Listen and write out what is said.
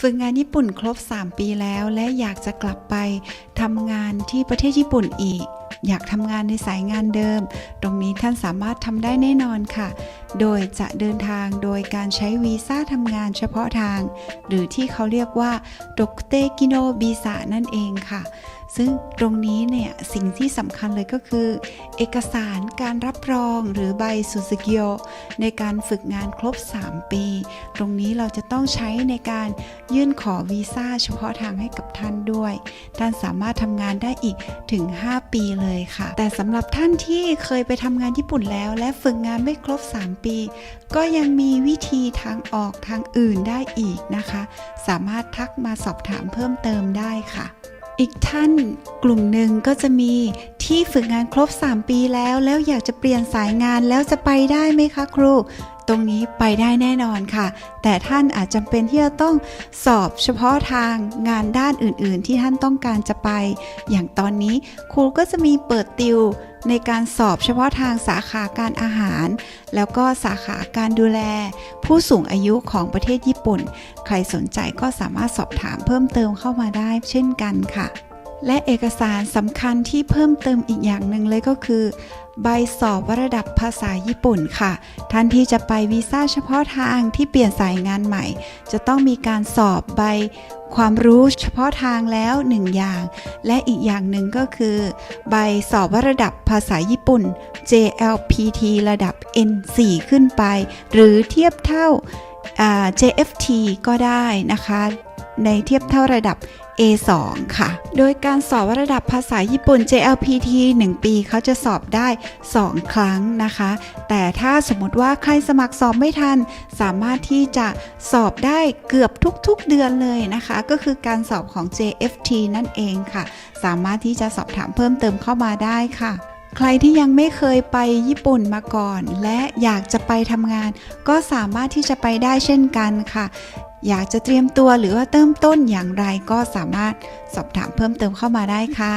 ฝึกงานญี่ปุ่นครบ 3 ปีแล้วและอยากจะกลับไปทำงานที่ประเทศญี่ปุ่นอีก อยากทำงานในสายงานเดิม ตรงนี้ท่านสามารถทำได้แน่นอนค่ะโดยจะเดินทางโดยการใช้วีซ่าทำงานเฉพาะทาง หรือที่เขาเรียกว่าดกเตกิโนบีซานั่นเองค่ะ ซึ่งตรงนี้เนี่ยสิ่งที่สำคัญเลยก็คือ เอกสารการรับรองหรือใบสุสกิโอในการฝึกงานครบ 3 ปี ตรงนี้เราจะต้องใช้ในการยื่นขอวีซ่าเฉพาะทางให้กับท่านด้วย ท่านสามารถทำงานได้อีกถึง 5 ปีเลยค่ะ แต่สำหรับท่านที่เคยไปทำงานญี่ปุ่นแล้ว และฝึกงานไม่ครบ 3ปี ก็ยังมีวิธีทางออกทางอื่นได้อีกนะคะ สามารถทักมาสอบถามเพิ่มเติมได้ค่ะอีกท่านกลุ่มหนึ่งก็จะมีที่ฝึกงานครบ 3 ปีแล้ว แล้วอยากจะเปลี่ยนสายงานแล้วจะไปได้ไหมคะครู ตรงนี้ไปได้แน่นอนค่ะ แต่ท่านอาจจำเป็นที่จะต้องสอบเฉพาะทางงานด้านอื่น ๆ ที่ท่านต้องการจะไป อย่างตอนนี้ครูก็จะมีเปิดติว ในการสอบเฉพาะทางสาขาการอาหาร แล้วก็สาขาการดูแล ผู้สูงอายุของประเทศญี่ปุ่น ใครสนใจก็สามารถสอบถามเพิ่มเติมเข้ามาได้เช่นกันค่ะ และเอกสารสำคัญที่เพิ่มเติมอีกอย่างหนึ่งเลยก็คือ ใบสอบวระดับภาษาญี่ปุ่นค่ะ ท่านที่จะไปวีซ่าเฉพาะทางที่เปลี่ยนสายงานใหม่ จะต้องมีการสอบใบความรู้เฉพาะทางแล้วหนึ่งอย่าง และอีกอย่างหนึ่งก็คือ ใบสอบวัดระดับภาษาญี่ปุ่น JLPT ระดับ N4 ขึ้นไป หรือเทียบเท่า JFT ก็ได้นะคะ ในเทียบเท่าระดับ A2 ค่ะ โดยการสอบระดับภาษาญี่ปุ่น JLPT 1 ปีเขาจะสอบได้ 2 ครั้งนะคะ แต่ถ้าสมมติว่าใครสมัครสอบไม่ทัน สามารถที่จะสอบได้เกือบทุกๆเดือนเลยนะคะ ก็คือการสอบของ JFT นั่นเองค่ะ สามารถที่จะสอบถามเพิ่มเติมเข้ามาได้ค่ะใครที่ยังไม่เคยไปญี่ปุ่นมาก่อน และอยากจะไปทำงาน ก็สามารถที่จะไปได้เช่นกันค่ะ อยากจะเตรียมตัวหรือว่าเติมต้นอย่างไรก็สามารถสอบถามเพิ่มเติมเข้ามาได้ค่ะ